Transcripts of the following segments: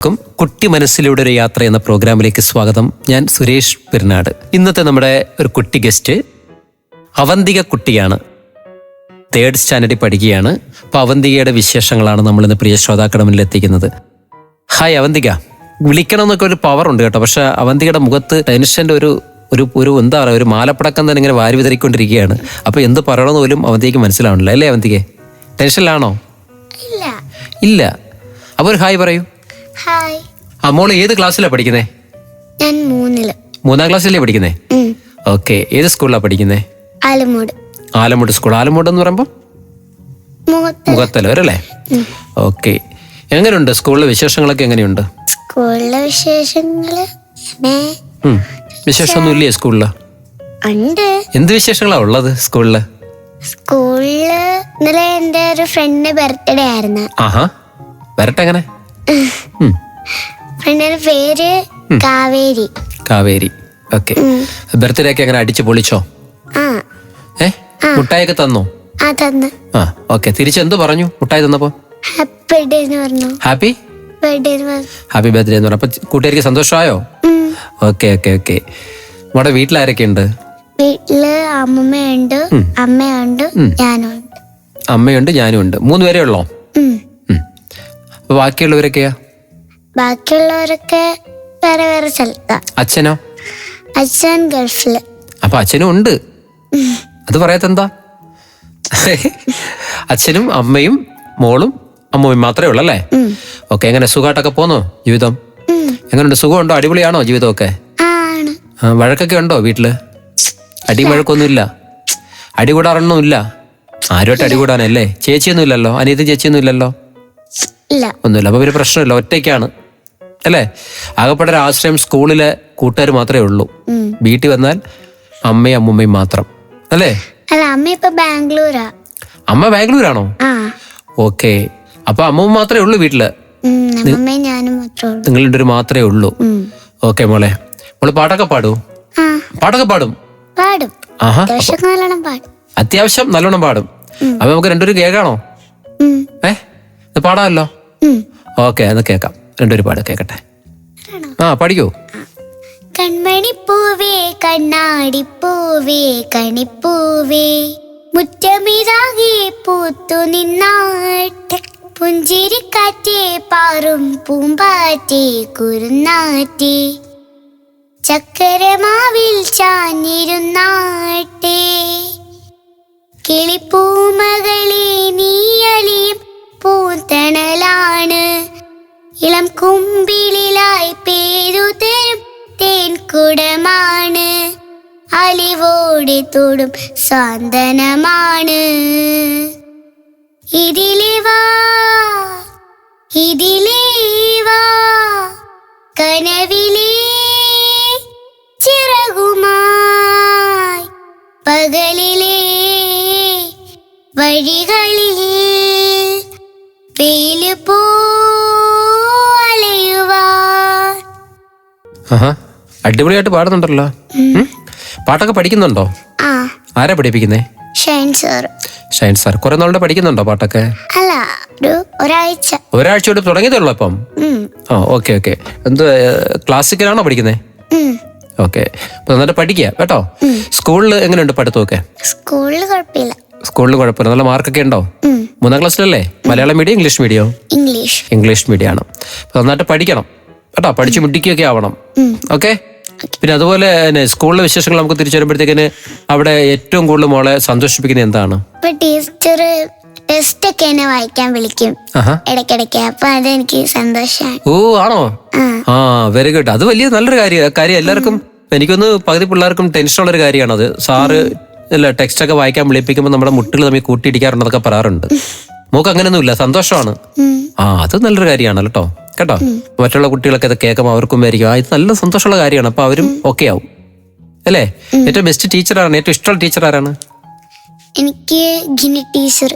ക്കും കുട്ടി മനസ്സിലൂടെ ഒരു യാത്ര എന്ന പ്രോഗ്രാമിലേക്ക് സ്വാഗതം. ഞാൻ സുരേഷ് പെരുന്നാട്. ഇന്നത്തെ നമ്മുടെ ഒരു കുട്ടി ഗസ്റ്റ് അവന്തിക കുട്ടിയാണ്. തേർഡ് സ്റ്റാൻഡേർഡിൽ പഠിക്കുകയാണ്. അപ്പോൾ അവന്തികയുടെ വിശേഷങ്ങളാണ് നമ്മൾ ഇന്ന് പ്രിയ ശ്രോതാക്കളുടെ മുന്നിൽ എത്തിക്കുന്നത്. ഹായ് അവന്തിക. വിളിക്കണം എന്നൊക്കെ ഒരു പവർ ഉണ്ട് കേട്ടോ. പക്ഷെ അവന്തികയുടെ മുഖത്ത് ടെൻഷന്റെ ഒരു ഒരു ഒരു എന്താ പറയുക ഒരു മാലപ്പടക്കം തന്നെ ഇങ്ങനെ വാരി വിതറിക്കൊണ്ടിരിക്കുകയാണ്. അപ്പൊ എന്ത് പറയണമെന്ന് പോലും അവന്തിക്ക് മനസ്സിലാവണില്ല. അല്ലേ അവന്തികെ? ടെൻഷനിലാണോ? ഇല്ല. ഇല്ല. അപ്പൊ ഒരു ഹായ് പറയൂ. ഹായ് ആ മോൾ ഏത് ക്ലാസ്സിലാണ് പഠിക്കുന്നേ? ഞാൻ മൂന്നിൽ. മൂന്നാം ക്ലാസ്സിലേ പഠിക്കുന്നേ. ഓക്കെ ഏത് സ്കൂളിലാണ് പഠിക്കുന്നേ? ആലമൂട്. ആലമൂട് സ്കൂൾ ആലമൂട് എന്ന് പറയുമ്പോൾ മുഖത്ത് അല്ലേ ഓക്കെ എങ്ങനെയുണ്ട് സ്കൂളിലെ വിശേഷങ്ങളൊക്കെ എങ്ങനെയുണ്ട്? സ്കൂളിലെ വിശേഷങ്ങൾ. വിശേഷമൊന്നും ഇല്ലേ സ്കൂളിൽ ഉണ്ട്. എന്ത് വിശേഷങ്ങളാ ഉള്ളത് സ്കൂളിൽ സ്കൂളിൽ ഇന്നലെ എന്റെ ഒരു ഫ്രണ്ടിന്റെ ബർത്ത്ഡേ ആയിരുന്നു. ആഹാ. വരട്ടെ എങ്ങനെ. ഫ്രണ്ടിന്റെ പേര് കാവേരി. കാവേരി. ഓക്കെ. ബർത്ത്ഡേ ഒക്കെ അങ്ങനെ അടിച്ചു പൊളിച്ചോ? ഏ? മുട്ടായൊക്കെ തന്നോ? ആ തന്ന്. ആ ഓക്കെ. തിരിച്ചെന്ത് പറഞ്ഞു? മുട്ടായി തന്നപ്പോ? ഹാപ്പി എന്ന് പറഞ്ഞു. ഹാപ്പി ഹാപ്പി ബർത്ത്ഡേ എന്ന് പറഞ്ഞു. അപ്പൊ കൂട്ടുകാർക്ക് സന്തോഷമായോ. Okay okay okay. നമ്മുടെ വീട്ടിലാരൊക്കെ ഉണ്ട് വീട്ടിൽ അമ്മമ്മയുണ്ട് അമ്മയുണ്ട് ഞാനുണ്ട്. അമ്മയുണ്ട് ഞാനും ഉണ്ട് മൂന്ന് പേരേ ഉള്ളോ ബാക്കിയുള്ളവരൊക്കെയാ ബാക്കിയുള്ളവരൊക്കെ വേറെ വേറെ സ്ഥലത്താ. അച്ഛനോ? അച്ഛൻ ഗൾഫിൽ. അപ്പൊ അച്ഛനും ഉണ്ട്. അത് പറയാത്തെന്താ? അച്ഛനും അമ്മയും മോളും അമ്മയും മാത്രമേ ഉള്ളൂ അല്ലേ ഓക്കെ എങ്ങനെ സുഖമായിട്ടൊക്കെ പോന്നോ ജീവിതം. എങ്ങനെയുണ്ട് സുഖമുണ്ടോ? അടിപൊളിയാണോ ജീവിതമൊക്കെ? വഴക്കൊക്കെ ഉണ്ടോ വീട്ടിൽ? അടിയും വഴക്കൊന്നുമില്ല. അടി കൂടാറൊന്നുമില്ല ആരുമായിട്ട് അടി കൂടാനല്ലേ ചേച്ചിയൊന്നും ഇല്ലല്ലോ അനിയത്തി ചേച്ചിയൊന്നും ഇല്ലല്ലോ ഇല്ല. ഒന്നുമില്ല. അപ്പൊ ഒരു പ്രശ്നമില്ല. ഒറ്റയ്ക്കാണ്. അല്ലേ? ആകപ്പെട്ട ഒരു ആശ്രയം സ്കൂളിലെ കൂട്ടുകാർ മാത്രമേ ഉള്ളൂ. വീട്ടിൽ വന്നാൽ അമ്മയും അമ്മുമ്മയും മാത്രം. അല്ലേ? അല്ല അമ്മ ഇപ്പൊ ബാംഗ്ലൂരാ. അമ്മ ബാംഗ്ലൂരാണോ? ഓക്കെ. അപ്പൊ അമ്മ മാത്രമേ ഉള്ളൂ വീട്ടിൽ? നിങ്ങൾ മാത്രമേ ഉള്ളൂ. ഒരു മാത്രമേ ഉള്ളൂ. ഓക്കെ മോളെ. മോൾ പാട്ടൊക്കെ പാടൂ പാട്ടൊക്കെ പാടും? പാടും. അത്യാവശ്യം നല്ലോണം പാടും. അപ്പൊ നമുക്ക് രണ്ടുപേരും കേൾക്കാണോ. ഏ? പാടാല്ലോ പാടാമല്ലോ. ഓക്കെ അത് കേൾക്കാം. രണ്ടുപേരും പാട് കേൾക്കട്ടെ. ആ പഠിക്കൂ കൺമണിപ്പൂവേ കണ്ണാടിപ്പൂവേ കണിപ്പൂവേ. മുറ്റമിതാകെ പൂത്തു നിന്നാട്ടെ പുഞ്ചിരിക്കാറ്റേ പാറും പൂമ്പാറ്റേ കുരുന്നാറ്റേ. ചക്കരമാവിൽ ചാഞ്ഞിരുന്നാട്ടെ. കിളിപ്പൂമകളെ നീയലിയും പൂത്തണലാണ് ഇളം കുമ്പിളിലായി പേരു തരും തേൻകുടമാണ് അലിവോടെ തൊടും സാന്ത്വനമാണ്. ഇതിലെ വാ ഇതിലേ വാ കനവിലേ അടിപൊളിയായിട്ട് പാടുന്നുണ്ടല്ലോ. ഉം? പാട്ടൊക്കെ പഠിക്കുന്നുണ്ടോ? ആ. ആരാ പഠിപ്പിക്കുന്നേ? ഷൈൻ സാർ. ഷൈൻ സാർ. കുറെ നാളുടെ പഠിക്കുന്നുണ്ടോ പാട്ടൊക്കെ? അല്ല ഒരു ഒരാഴ്ച. ഒരാഴ്ച കൊണ്ട് തുടങ്ങിയതേ ഉള്ളൂ അപ്പം? ഉം, ആ ഓക്കെ ഓക്കെ. എന്ത് ക്ലാസിക്കലാണോ പഠിക്കുന്നേ? ഉം. ഓക്കെ. നന്നായിട്ട് പഠിക്കുക കേട്ടോ? സ്കൂളിൽ എങ്ങനെയുണ്ട് പഠിത്തമൊക്കെ? സ്കൂളിൽ കുഴപ്പമില്ല. സ്കൂളിൽ കുഴപ്പമില്ല. നല്ല മാർക്കൊക്കെ ഉണ്ടോ? ഉം, മൂന്നാം ക്ലാസ്സിലല്ലേ? Malayalam medium English medium English. English medium ആണ്. നന്നായിട്ട് പഠിക്കണം കേട്ടോ? പഠിച്ചു മുട്ടിക്കുകയൊക്കെ ആവണം. ഓക്കെ? പിന്നെ അതുപോലെ തന്നെ സ്കൂളിലെ വിശേഷങ്ങൾ നമുക്ക് തിരിച്ചു വരുമ്പോഴത്തേക്കിന് അവിടെ ഏറ്റവും കൂടുതൽ മോളെ സന്തോഷിപ്പിക്കുന്ന എന്താണ്? ഇപ്പൊ ടീച്ചർ ടെസ്റ്റ് ഒക്കെ എന്നെ വായിക്കാൻ വിളിക്കും ആഹാ. ഇടയ്ക്കിടയ്ക്ക്. അപ്പൊ അതെനിക്ക് സന്തോഷമാണ് ഓ ആണോ? ആ. വെരി ഗുഡ് അത് വലിയ നല്ലൊരു കാര്യം കാര്യം എല്ലാവർക്കും എനിക്കൊന്ന് പകുതി പിള്ളേർക്കും ടെൻഷനുള്ള ഒരു കാര്യമാണത് അത്. സാറ് അല്ല ടെക്സ്റ്റ് ഒക്കെ വായിക്കാൻ വിളിപ്പിക്കുമ്പോൾ നമ്മുടെ മുട്ടുകൾ തമ്മിൽ കൂട്ടിയിടിക്കാറുണ്ടെന്നൊക്കെ പറയാറുണ്ട്. മോക്ക് അങ്ങനെയൊന്നുമില്ല സന്തോഷമാണ് ആ അത് നല്ലൊരു കാര്യമാണ് കേട്ടോ. കേട്ടോ? മറ്റുള്ള കുട്ടികളൊക്കെ ഇത് കേൾക്കുമ്പോൾ അവർക്കും ആയിരിക്കും ആ ഇത് നല്ല സന്തോഷമുള്ള കാര്യമാണ് അപ്പൊ അവരും ഓക്കെ ആവും. അല്ലേ? ഏറ്റവും ബെസ്റ്റ് ടീച്ചറാണ് ഏറ്റവും ഇഷ്ടമുള്ള ടീച്ചർ ആരാണ്? എനിക്ക് Gini teacher.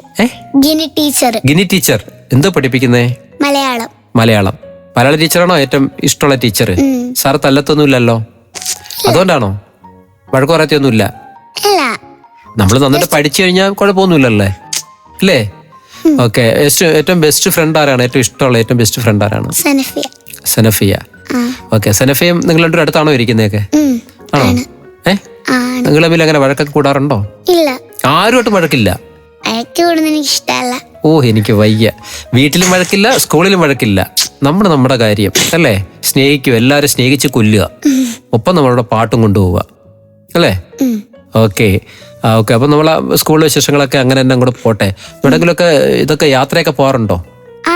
Gini teacher. Gini teacher. എന്തോ പഠിപ്പിക്കുന്നേ? മലയാളം. മലയാളം. മലയാള ടീച്ചറാണോ ഏറ്റവും ഇഷ്ടമുള്ള ടീച്ചർ? സാർ തല്ലത്തൊന്നുമില്ലല്ലോ? അതുകൊണ്ടാണോ? വഴക്ക് പറയത്തൊന്നുമില്ല. നമ്മൾ നന്നായിട്ട് പഠിച്ചു കഴിഞ്ഞാൽ കുഴപ്പമൊന്നുമില്ലല്ലേ? അല്ലേ ഓക്കെ. ഏറ്റവും ബെസ്റ്റ് ഫ്രണ്ട് ആരാണ്? ഏറ്റവും ഇഷ്ടമുള്ള ഏറ്റവും ബെസ്റ്റ് ഫ്രണ്ട് ആരാണ്? സനഫിയ. സനഫിയ. ഓക്കെ. സനഫിയും നിങ്ങൾ രണ്ടും അടുത്താണോ ഇരിക്കുന്നതൊക്കെ? ഉം. ആണോ? ഏ? നിങ്ങൾ തമ്മിൽ അങ്ങനെ വഴക്കൊക്കെ കൂടാറുണ്ടോ? ഇല്ല. ആരുമായിട്ടും വഴക്കില്ല? ഇഷ്ടമല്ല ഓ എനിക്ക് വയ്യ. വീട്ടിലും വഴക്കില്ല സ്കൂളിലും വഴക്കില്ല. നമ്മൾ നമ്മുടെ കാര്യം അല്ലേ? സ്നേഹിക്കും എല്ലാവരും സ്നേഹിച്ച് കൊല്ലുക. ഒപ്പം നമ്മളുടെ പാട്ടും കൊണ്ടുപോവുക. അല്ലേ. ഓക്കെ. ആ ഓക്കെ. അപ്പൊ നമ്മൾ സ്കൂൾ വിശേഷങ്ങളൊക്കെ അങ്ങനെ തന്നെ അങ്ങോട്ട് പോട്ടെ. എവിടെങ്കിലുമൊക്കെ ഇതൊക്കെ യാത്രയൊക്കെ പോകാറുണ്ടോ ആ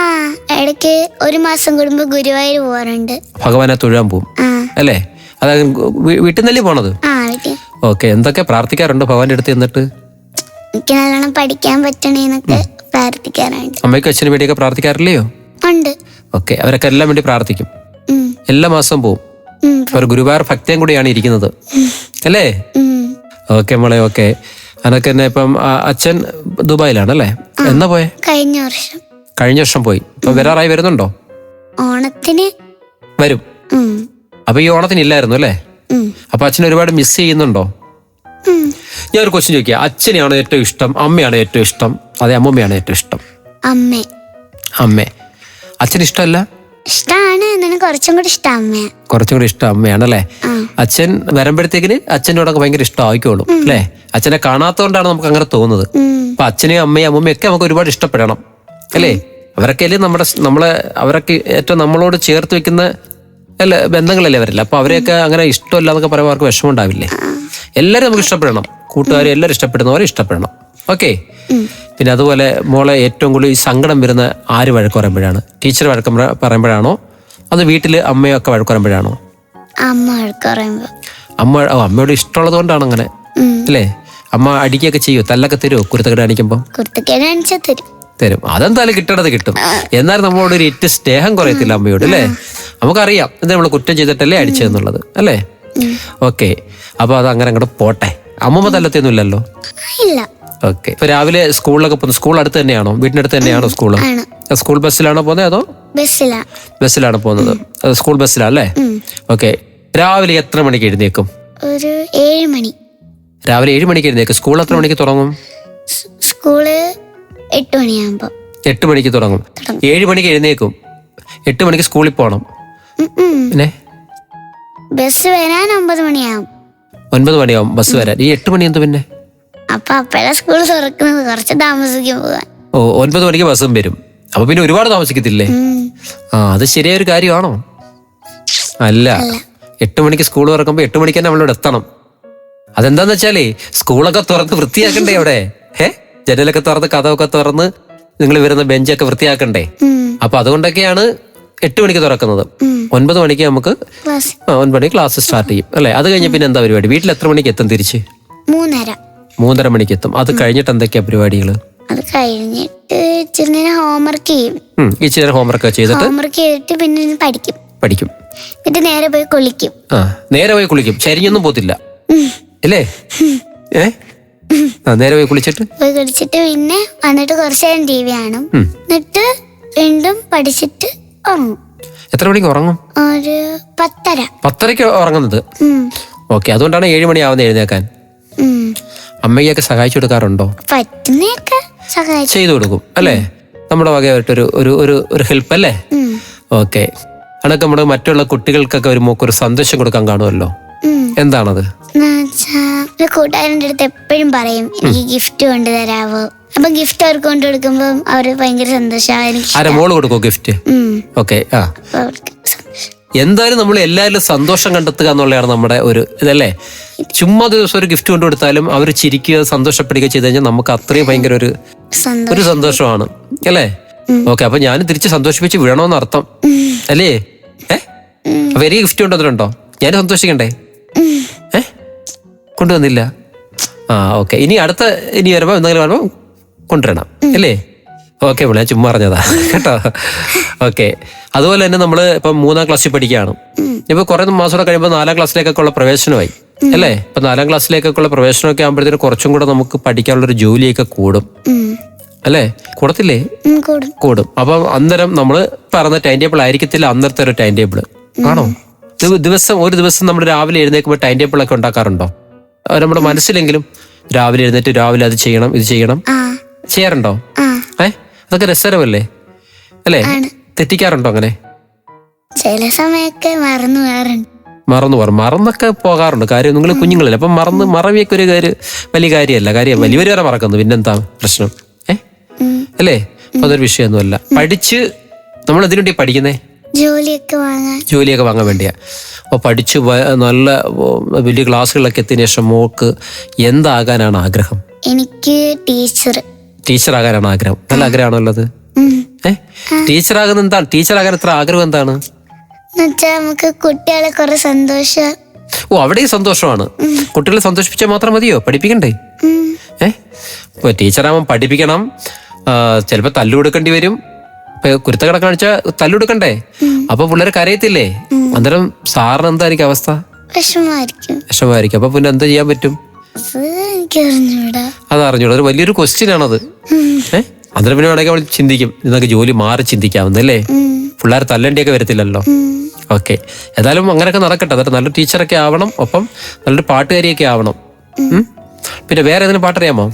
ഇടയ്ക്ക് ഒരു മാസം കൂടുമ്പോ ഗുരുവായൂർ പോകാറുണ്ട് ഭഗവാനെ തൊഴാൻ പോകും അല്ലേ? അതായത് വീട്ടിൽ നിന്നല്ലേ പോണത്? ആ വീട്ടിൽ. ഓക്കെ. എന്തൊക്കെ പ്രാർത്ഥിക്കാറുണ്ട് ഭഗവാന്റെ അടുത്ത് എന്നിട്ട്? എനിക്ക് നല്ലോണം പഠിക്കാൻ പറ്റണേന്നൊക്കെ പ്രാർത്ഥിക്കാറുണ്ട്. അമ്മയ്ക്കും അച്ഛനും വേണ്ടിയൊക്കെ പ്രാർത്ഥിക്കാറില്ലയോ? ഉണ്ട്. ഓക്കെ. അവരൊക്കെ എല്ലാം വേണ്ടി പ്രാർത്ഥിക്കും. എല്ലാ മാസവും പോവും. അവർ ഗുരുവായൂർ ഭക്തിയും കൂടിയാണ് ഇരിക്കുന്നത്. അല്ലേ. ഓക്കെ മോളെ ഓക്കെ. അനക്ക് തന്നെ ഇപ്പം അച്ഛൻ ദുബായിലാണ് അല്ലേ എന്നാ പോയെ? കഴിഞ്ഞ വർഷം. കഴിഞ്ഞ വർഷം പോയി. ഇപ്പൊ വരാറായി വരുന്നുണ്ടോ? ഓണത്തിന് വരും. അപ്പൊ ഈ ഓണത്തിന് ഇല്ലായിരുന്നു അല്ലേ. അപ്പൊ അച്ഛൻ ഒരുപാട് മിസ് ചെയ്യുന്നുണ്ടോ? ഞാൻ ഒരു ക്വസ്റ്റ്യൻ ചോദിക്കാം. അച്ഛനെയാണ് ഏറ്റവും ഇഷ്ടം അമ്മയാണ് ഏറ്റവും ഇഷ്ടം അതെ അമ്മമ്മയാണ് ഏറ്റവും ഇഷ്ടം? അമ്മ. അമ്മേ. അച്ഛൻ ഇഷ്ടമല്ല? ഇഷ്ടമാണ് കുറച്ചും കൂടി ഇഷ്ടം കുറച്ചും കൂടി ഇഷ്ടം അമ്മയാണല്ലേ? ആ. അച്ഛൻ വരുമ്പോഴത്തേക്കിന് അച്ഛനോടൊക്കെ ഭയങ്കര ഇഷ്ടമായിക്കോളും അല്ലേ? അച്ഛനെ കാണാത്തതുകൊണ്ടാണ് നമുക്ക് അങ്ങനെ തോന്നുന്നത്. അപ്പൊ അച്ഛനെയും അമ്മയും അമ്മയും ഒക്കെ നമുക്ക് ഒരുപാട് ഇഷ്ടപ്പെടണം അല്ലേ? അവരൊക്കെ അല്ലേ നമ്മുടെ നമ്മളെ അവരൊക്കെ ഏറ്റവും നമ്മളോട് ചേർത്ത് വെക്കുന്ന അല്ല ബന്ധങ്ങളല്ലേ അവരല്ല? അപ്പൊ അവരെയൊക്കെ അങ്ങനെ ഇഷ്ടമല്ല എന്നൊക്കെ പറയുമ്പോൾ അവർക്ക് വിഷമം ഉണ്ടാവില്ലേ എല്ലാവരും നമുക്ക് ഇഷ്ടപ്പെടണം. കൂട്ടുകാരെ എല്ലാവരും ഇഷ്ടപ്പെടുന്നവരെ ഇഷ്ടപ്പെടണം. ഓക്കെ? പിന്നെ അതുപോലെ മോളെ ഏറ്റവും കൂടുതൽ ഈ സങ്കടം വരുന്ന ആര് വഴക്ക് പറയുമ്പോഴാണ്? ടീച്ചർ വഴക്കം പറ- പറയുമ്പോഴാണോ? അത് വീട്ടിൽ അമ്മയൊക്കെ വഴക്ക് പറയുമ്പോഴാണോ? അമ്മ വഴക്ക് പറയുമ്പോ. അമ്മ ഓ അമ്മയോട് ഇഷ്ടമുള്ളത് കൊണ്ടാണ് അങ്ങനെ. അല്ലേ? അമ്മ അടിക്കുകയൊക്കെ ചെയ്യോ? തല്ലൊക്കെ തരുമോ കുരുത്തക്കട കാണിക്കുമ്പോൾ തരും. തരും. അതെന്തായാലും കിട്ടണത് കിട്ടും. എന്നാലും നമ്മളോട് ഒരു ഏറ്റവും സ്നേഹം കുറയത്തില്ല അമ്മയോട് അല്ലേ? നമുക്കറിയാം. എന്താ നമ്മൾ കുറ്റം ചെയ്തിട്ടല്ലേ അടിച്ചതെന്നുള്ളത് അല്ലേ? ഓക്കെ. അപ്പൊ അത് അങ്ങനെ അങ്ങോട്ട് പോട്ടെ. അമ്മമ്മ തല്ലത്തൊന്നുമില്ലല്ലോ? ഇല്ല. ഓക്കെ. ഇപ്പൊ രാവിലെ സ്കൂളിലൊക്കെ പോകുന്നു സ്കൂൾ അടുത്ത് തന്നെയാണോ? വീടിനടുത്ത് തന്നെയാണോ സ്കൂൾ സ്കൂൾ ബസ്സിലാണോ പോകുന്നത് അതോ? ബസ്സിലാ. ബസ്സിലാണ് പോകുന്നത്. സ്കൂൾ സ്കൂൾ ബസ്സിലാണല്ലേ ഓക്കെ. രാവിലെ എത്ര മണിക്ക് എഴുന്നേക്കും? ഒരു ഏഴ് മണി. രാവിലെ ഏഴ് മണിക്ക് എഴുന്നേക്കും. സ്കൂൾ എത്ര മണിക്ക് തുടങ്ങും? സ്കൂൾ എട്ട് മണിയാകുമ്പോ എട്ട് മണിക്ക് തുടങ്ങും. ഏഴ് മണിക്ക് എഴുന്നേക്കും. എട്ട് മണിക്ക് സ്കൂളിൽ പോകണം. പിന്നെ? ബസ് വരാൻ ഒമ്പത് മണിയാവും. ഒൻപത് മണിയാവും ബസ് വരാൻ. ഈ എട്ട് മണി എന്ത് പിന്നെ? അപ്പൊ അപ്പഴാ സ്കൂൾ തുറക്കുന്നത്. കുറച്ച് താമസിക്കും പോകാൻ ഓ ഒൻപത് മണിക്ക് ബസ്സും വരും. അപ്പൊ പിന്നെ ഒരുപാട് താമസിക്കത്തില്ലേ? ആ അത് ശരിയായ ഒരു കാര്യമാണോ? അല്ല. എട്ട് മണിക്ക് സ്കൂൾ തുറക്കുമ്പോൾ എട്ട് മണിക്ക് തന്നെ നമ്മളിവിടെ എത്തണം. അതെന്താന്ന് വെച്ചാലേ സ്കൂളൊക്കെ തുറന്ന് വൃത്തിയാക്കണ്ടേ അവിടെ? ഏ ജനലൊക്കെ തുറന്ന് കഥമൊക്കെ തുറന്ന് നിങ്ങൾ വരുന്ന ബെഞ്ചൊക്കെ വൃത്തിയാക്കണ്ടേ. അപ്പൊ അതുകൊണ്ടൊക്കെയാണ് എട്ട് മണിക്ക് തുറക്കുന്നത്. ഒൻപത് മണിക്ക് നമുക്ക് ഒൻപത് മണിക്ക് ക്ലാസ് സ്റ്റാർട്ട് ചെയ്യും അല്ലെ? അത് കഴിഞ്ഞ് പിന്നെ എന്താ പരിപാടി? വീട്ടിൽ എത്ര മണിക്ക് എത്തും തിരിച്ച്? മൂന്നര. മൂന്നര മണിക്ക് എത്തും. അത് കഴിഞ്ഞിട്ട് എന്തൊക്കെയാ പരിപാടികൾ അത് കഴിഞ്ഞിട്ട് ഇച്ചിരി ഹോംവർക്ക് ചെയ്യും. ഇച്ചിരി ഹോംവർക്ക് ചെയ്തിട്ട് ഹോംവർക്ക് ചെയ്തിട്ട് പിന്നെ പഠിക്കും. പഠിക്കും. എന്നിട്ട് നേരെ പോയി കുളിക്കും. ആ നേരെ പോയി കുളിക്കും. ചരിഞ്ഞൊന്നും പോത്തില്ല അല്ലേ ഏ? ആ നേരെ പോയി കുളിച്ചിട്ട്? പോയി കുളിച്ചിട്ട് പിന്നെ വന്നിട്ട് കുറച്ച് നേരം ടി വി കാണും. എന്നിട്ട് വീണ്ടും പഠിച്ചിട്ട് ഉറങ്ങും. എത്ര മണിക്ക് ഉറങ്ങും? ഒരു പത്തര. പത്തരക്ക് ഉറങ്ങുന്നത്. ഓക്കെ അതുകൊണ്ടാണ് ഏഴ് മണിയാവുന്നത് എഴുന്നേക്കാൻ. അമ്മയ്ക്കൊക്കെ സഹായിച്ചു കൊടുക്കാറുണ്ടോ? സഹായിച്ചു ചെയ്തു കൊടുക്കും അല്ലേ? നമ്മുടെ വകയായിട്ടൊരു ഒരു ഒരു ഹെൽപ്പ് അല്ലേ. ഓക്കെ. അതൊക്കെ നമ്മുടെ മറ്റുള്ള കുട്ടികൾക്കൊക്കെ ഒരു ഒരു സന്ദേശം കൊടുക്കാൻ കാണുമല്ലോ. എന്താണത്? കൂട്ടുകാരന്റെ അടുത്ത് എപ്പോഴും പറയും എനിക്ക് ഗിഫ്റ്റ് കൊണ്ടുതരാവോ അപ്പൊ ഗിഫ്റ്റ് അവർക്ക് കൊണ്ടു കൊടുക്കുമ്പോൾ അവർ ഭയങ്കര സന്തോഷമാണ് മോൾ കൊടുക്കോ ഗിഫ്റ്റ്. ഓക്കെ ആ. എന്തായാലും നമ്മൾ എല്ലാവരിലും സന്തോഷം കണ്ടെത്തുക എന്നുള്ളതാണ് നമ്മുടെ ഒരു ഇതല്ലേ? ചുമ്മാ ദിവസം ഒരു ഗിഫ്റ്റ് കൊണ്ടു കൊടുത്താലും അവർ ചിരിക്കുക സന്തോഷപ്പെടുകയോ ചെയ്ത് കഴിഞ്ഞാൽ നമുക്ക് അത്രയും ഭയങ്കര ഒരു ഒരു സന്തോഷമാണ്. അല്ലേ? ഓക്കെ അപ്പൊ ഞാൻ തിരിച്ച് സന്തോഷിപ്പിച്ച് വിടണമെന്ന് അർത്ഥം. അല്ലേ? ഏ? അപ്പൊ എനിക്ക് ഗിഫ്റ്റ് കൊണ്ടുവന്നിട്ടുണ്ടോ? ഞാൻ സന്തോഷിക്കണ്ടേ? ഏ? കൊണ്ടുവന്നില്ല. ആ ഓക്കെ. ഇനി അടുത്ത ഇനി വരുമ്പോ എന്തെങ്കിലും വരുമ്പോ കൊണ്ടുവരണം. അല്ലേ? ഓക്കെ ഞാൻ ചുമ്മാ പറഞ്ഞതാ. കേട്ടോ? ഓക്കെ. അതുപോലെ തന്നെ നമ്മൾ ഇപ്പം മൂന്നാം ക്ലാസ്സിൽ പഠിക്കുകയാണ്. ഇപ്പൊ കുറെ മാസം കഴിയുമ്പോൾ നാലാം ക്ലാസ്സിലേക്കൊക്കെ ഉള്ള പ്രവേശനമായി. അല്ലേ? ഇപ്പൊ നാലാം ക്ലാസ്സിലേക്കൊക്കെ ഉള്ള പ്രവേശനമൊക്കെ ആകുമ്പോഴത്തേക്കും കുറച്ചും കൂടെ നമുക്ക് പഠിക്കാനുള്ള ഒരു ജോലിയൊക്കെ കൂടും. അല്ലേ? കൂടത്തില്ലേ? കൂടും. അപ്പൊ അന്നേരം നമ്മൾ പറഞ്ഞ ടൈം ടേബിൾ ആയിരിക്കത്തില്ല അന്നത്തെ ഒരു ടൈം ടേബിൾ ആണോ? ദിവ- ദിവസം ഒരു ദിവസം നമ്മൾ രാവിലെ എഴുന്നേൽക്കുമ്പോൾ ടൈം ടേബിൾ ഒക്കെ ഉണ്ടാക്കാറുണ്ടോ? നമ്മുടെ മനസ്സിലെങ്കിലും രാവിലെ എഴുന്നേറ്റ് രാവിലെ അത് ചെയ്യണം ഇത് ചെയ്യണം. ചെയ്യാറുണ്ടോ? ഏ? അതൊക്കെ രസകരമല്ലേ? അല്ലേ. തെറ്റിക്കാറുണ്ടോ അങ്ങനെ? ചില സമയൊക്കെ മറന്നു പോകാറുണ്ട്. മറന്നു മറന്നൊക്കെ പോകാറുണ്ട്. കാര്യം നിങ്ങൾ കുഞ്ഞുങ്ങളല്ലേ. അപ്പം മറന്ന് മറവിയൊക്കെ ഒരു കാര്യം വലിയ കാര്യമല്ല. കാര്യം വലിയവരെ വരെ മറക്കുന്നു. പിന്നെന്താ പ്രശ്നം. അല്ലേ? അപ്പൊ അതൊരു വിഷയമൊന്നുമല്ല. പഠിച്ച് നമ്മൾ എന്തിനു വേണ്ടി പഠിക്കുന്നേ? ജോലിയൊക്കെ വാങ്ങാൻ. ജോലിയൊക്കെ വാങ്ങാൻ വേണ്ടിയാ. അപ്പോൾ പഠിച്ച് നല്ല വലിയ ക്ലാസ്സുകളിലൊക്കെ എത്തിയ ശേഷം മോക്ക് എന്താകാനാണ് ആഗ്രഹം? എനിക്ക് ടീച്ചർ. ടീച്ചറാകാനാണ് ആഗ്രഹം. നല്ല ആഗ്രഹമാണോ ഉള്ളത് ഏ? ടീച്ചറാകുന്ന എന്താണ്? ടീച്ചറാകാൻ എത്ര ആഗ്രഹം എന്താണ്? നമുക്ക് കുട്ടികളെ കുറെ സന്തോഷം. ഓ അവിടെയും സന്തോഷമാണ്. കുട്ടികളെ സന്തോഷിപ്പിച്ചാൽ മാത്രം മതിയോ? പഠിപ്പിക്കണ്ടേ. ഏ? ടീച്ചറാകുമ്പോൾ പഠിപ്പിക്കണം. ചിലപ്പോൾ തല്ലുകൊടുക്കേണ്ടി വരും. കുരുത്തക്കട കാണിച്ചാൽ തല്ലുകൊടുക്കണ്ടേ? അപ്പൊ പിള്ളേർ കരയത്തില്ലേ? അന്നേരം സാറിന് എന്തായിരിക്കും അവസ്ഥ? വിഷമമായിരിക്കും. അപ്പൊ പിന്നെ എന്താ ചെയ്യാൻ പറ്റും? അത് അറിഞ്ഞൂടാ. ഒരു വലിയൊരു ക്വസ്റ്റ്യൻ ആണത്. ഏഹ് അന്നേരം പിന്നെ വേണമെങ്കിൽ അവൾ ചിന്തിക്കും. നിങ്ങൾക്ക് ജോലി മാറി ചിന്തിക്കാവുന്നല്ലേ അല്ലേ പിള്ളേർ തല്ലേണ്ടിയൊക്കെ വരത്തില്ലല്ലോ. ഓക്കെ. ഏതായാലും അങ്ങനെയൊക്കെ നടക്കട്ടെ. അതായത് നല്ലൊരു ടീച്ചറൊക്കെ ആവണം. ഒപ്പം നല്ലൊരു പാട്ടുകാരിയൊക്കെ ആവണം. പിന്നെ വേറെ ഏതെങ്കിലും പാട്ടറിയാമോ?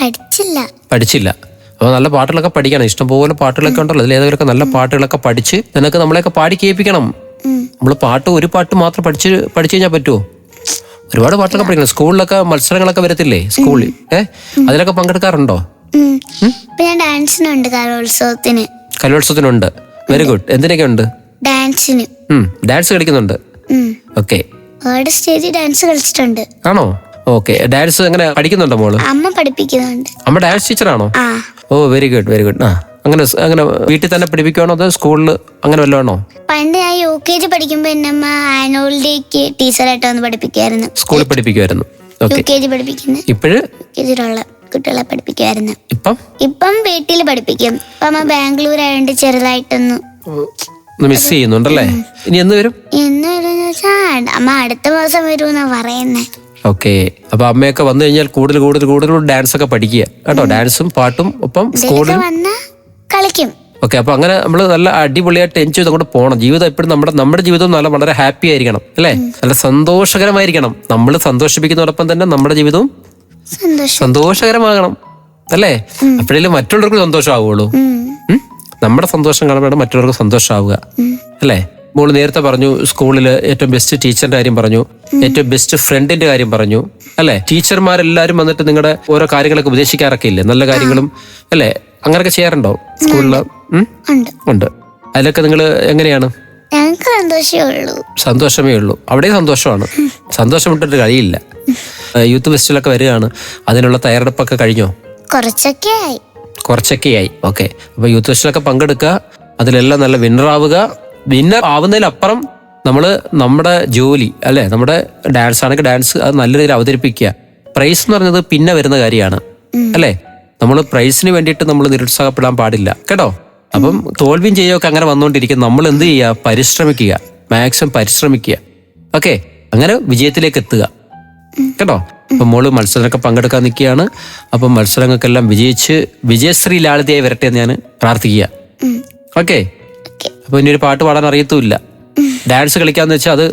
പഠിച്ചില്ല. പഠിച്ചില്ല. അപ്പോൾ നല്ല പാട്ടുകളൊക്കെ പഠിക്കണം. ഇഷ്ടംപോലെ പാട്ടുകളൊക്കെ ഉണ്ടല്ലോ. അതിൽ ഏതെങ്കിലുമൊക്കെ നല്ല പാട്ടുകളൊക്കെ പഠിച്ച് നിനക്ക് നമ്മളെയൊക്കെ പാടി കേൾപ്പിക്കണം. നമ്മൾ പാട്ട് ഒരു പാട്ട് മാത്രം പഠിച്ച് പഠിച്ചു കഴിഞ്ഞാൽ പറ്റുമോ ഒരുപാട് പാട്ടൊക്കെ പഠിക്കണം. സ്കൂളിലൊക്കെ മത്സരങ്ങളൊക്കെ വരത്തില്ലേ? സ്കൂളിൽ. ഏഹ്? അതിലൊക്കെ പങ്കെടുക്കാറുണ്ടോ? ഞാൻ ഡാൻസിനുണ്ട് കലോത്സവത്തിന്. കലോത്സവത്തിനുണ്ട്. വെരി ഗുഡ് എന്തിനൊക്കെ ഉണ്ട്? ഡാൻസിന്. ഡാൻസ് കളിക്കുന്നുണ്ട്. ഓക്കെ സ്റ്റേജിൽ ഡാൻസ് കളിച്ചിട്ടുണ്ട്. ആണോ? ഓക്കെ ഡാൻസ് എങ്ങനെ പഠിക്കുന്നുണ്ടോ മോൾ? അമ്മ പഠിപ്പിക്കുന്നുണ്ട്. അമ്മ ഡാൻസ് ടീച്ചറാണോ ആണോ? Oh very good very good ആ അങ്ങനെ അങ്ങനെ വീട്ടിൽ തന്നെ പഠിപ്പിക്കുവാണോ അതോ സ്കൂളിൽ അങ്ങനെ വല്ലതും ആണോ? പണ്ട് ഞാൻ യു കെ ജി പഠിക്കുമ്പോ എന്നെ അമ്മ ആനുവൽ ഡേക്ക് ടീച്ചറായിട്ട് വന്ന് പഠിപ്പിക്കുമായിരുന്നു സ്കൂളിൽ പഠിപ്പിക്കുമായിരുന്നു യു കെ ജി പഠിപ്പിക്കുന്നത് ഇപ്പോഴ്? കെ ജിയിലുള്ള കുട്ടികളെ പഠിപ്പിക്കുമായിരുന്നു ഇപ്പം? ഇപ്പം വീട്ടിൽ പഠിപ്പിക്കും. ഇപ്പൊ അമ്മ ബാംഗ്ലൂർ ആയതുകൊണ്ട് ചെറുതായിട്ടൊന്ന് മിസ് ചെയ്യുന്നുണ്ടല്ലേ? ഇനി എന്ന് വരും? എന്ന് വരും അമ്മ അടുത്ത മാസം വരുമെന്നാ പറയുന്നേ. ഓക്കെ. അപ്പൊ അമ്മയൊക്കെ വന്നു കഴിഞ്ഞാൽ കൂടുതൽ കൂടുതൽ കൂടുതൽ ഡാൻസ് ഒക്കെ പഠിക്കുക. കേട്ടോ ഡാൻസും പാട്ടും ഒപ്പം സ്കൂളിൽ കളിക്കും. ഓക്കെ അപ്പൊ അങ്ങനെ നമ്മൾ നല്ല അടിപൊളിയായിട്ട് എൻജോയ് ചെയ്ത് അങ്ങോട്ട് പോകണം. ജീവിതം എപ്പോഴും നമ്മുടെ നമ്മുടെ ജീവിതം നല്ല വളരെ ഹാപ്പി ആയിരിക്കണം അല്ലേ? നല്ല സന്തോഷകരമായിരിക്കണം. നമ്മൾ സന്തോഷിപ്പിക്കുന്നതോടൊപ്പം തന്നെ നമ്മുടെ ജീവിതവും സന്തോഷം. സന്തോഷകരമാകണം അല്ലേ? അപ്പോഴേലും മറ്റുള്ളവർക്ക് സന്തോഷമാവുള്ളൂ? നമ്മുടെ സന്തോഷം കാണുമ്പോഴാണ് മറ്റുള്ളവർക്ക് സന്തോഷമാവുക അല്ലേ? മോൾ നേരത്തെ പറഞ്ഞു സ്കൂളിൽ ഏറ്റവും ബെസ്റ്റ് ടീച്ചറിന്റെ കാര്യം പറഞ്ഞു ഏറ്റവും ബെസ്റ്റ് ഫ്രണ്ടിന്റെ കാര്യം പറഞ്ഞു അല്ലെ? ടീച്ചർമാരെല്ലാരും വന്നിട്ട് നിങ്ങളുടെ ഓരോ കാര്യങ്ങളൊക്കെ ഉപദേശിക്കാറൊക്കെ ഇല്ലേ? നല്ല കാര്യങ്ങളും അല്ലെ? അങ്ങനെയൊക്കെ ചെയ്യാറുണ്ടോ സ്കൂളിൽ? ഉണ്ട്. അതിലൊക്കെ നിങ്ങൾ എങ്ങനെയാണ്? ഞങ്ങൾക്ക് സന്തോഷമേ ഉള്ളൂ. സന്തോഷമേ ഉള്ളൂ. അവിടെ സന്തോഷമാണ്. സന്തോഷം വിട്ടിട്ട് കഴിയില്ല. യൂത്ത് ഫെസ്റ്റിവലൊക്കെ വരികയാണ്. അതിനുള്ള തയ്യാറെടുപ്പൊക്കെ കഴിഞ്ഞോ? കുറച്ചൊക്കെ ആയി. കുറച്ചൊക്കെ ആയി. ഓക്കെ അപ്പൊ യൂത്ത് ഫെസ്റ്റിലൊക്കെ പങ്കെടുക്കുക. അതിലെല്ലാം നല്ല വിന്നർ ആവുക. വിന്നർ ആവുന്നതിലപ്പുറം നമ്മൾ നമ്മുടെ ജോലി അല്ലേ? നമ്മുടെ ഡാൻസ് ആണെങ്കിൽ ഡാൻസ് അത് നല്ല രീതിയിൽ അവതരിപ്പിക്കുക. പ്രൈസ് എന്ന് പറഞ്ഞത് പിന്നെ വരുന്ന കാര്യമാണ്. അല്ലേ? നമ്മൾ പ്രൈസിന് വേണ്ടിയിട്ട് നമ്മൾ നിരുത്സാഹപ്പെടാൻ പാടില്ല. കേട്ടോ? അപ്പം തോൽവിയും ചെയ്യുകയൊക്കെ അങ്ങനെ വന്നുകൊണ്ടിരിക്കും നമ്മൾ എന്ത് ചെയ്യുക? പരിശ്രമിക്കുക. മാക്സിമം പരിശ്രമിക്കുക. ഓക്കെ അങ്ങനെ വിജയത്തിലേക്ക് എത്തുക. കേട്ടോ? അപ്പൊ മോൾ മത്സരമൊക്കെ പങ്കെടുക്കാൻ നിൽക്കുകയാണ്. അപ്പം മത്സരങ്ങൾക്കെല്ലാം വിജയിച്ച് വിജയശ്രീ ലാളിതയായി വരട്ടെ എന്ന് ഞാൻ പ്രാർത്ഥിക്കുക. ഓക്കെ അപ്പൊ ഇനി ഒരു പാട്ട് പാടാൻ അറിയത്തുമില്ല. ഡാൻസ് കളിക്കാന്ന് വെച്ചാൽ അത്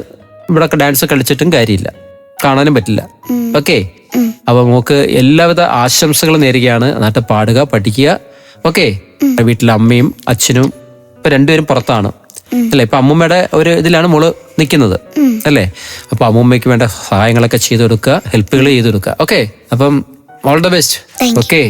ഇവിടെ ഡാൻസ് കളിച്ചിട്ടും കാര്യമില്ല. കാണാനും പറ്റില്ല. ഓക്കെ അപ്പൊ നമുക്ക് എല്ലാവിധ ആശംസകളും നേരുകയാണ്. എന്നിട്ട് പാടുക പഠിക്കുക. ഓക്കെ വീട്ടിലെ അമ്മയും അച്ഛനും ഇപ്പൊ രണ്ടുപേരും പുറത്താണ്. അല്ലെ? ഇപ്പൊ അമ്മൂമ്മയുടെ ഒരു ഇതിലാണ് മോൾ നിൽക്കുന്നത്. അല്ലേ? അപ്പൊ അമ്മൂമ്മയ്ക്ക് വേണ്ട സഹായങ്ങളൊക്കെ ചെയ്തു കൊടുക്കുക ഹെൽപ്പുകൾ ചെയ്തു കൊടുക്കുക. ഓക്കെ അപ്പം ഓൾ ദ ബെസ്റ്റ് ഓക്കെ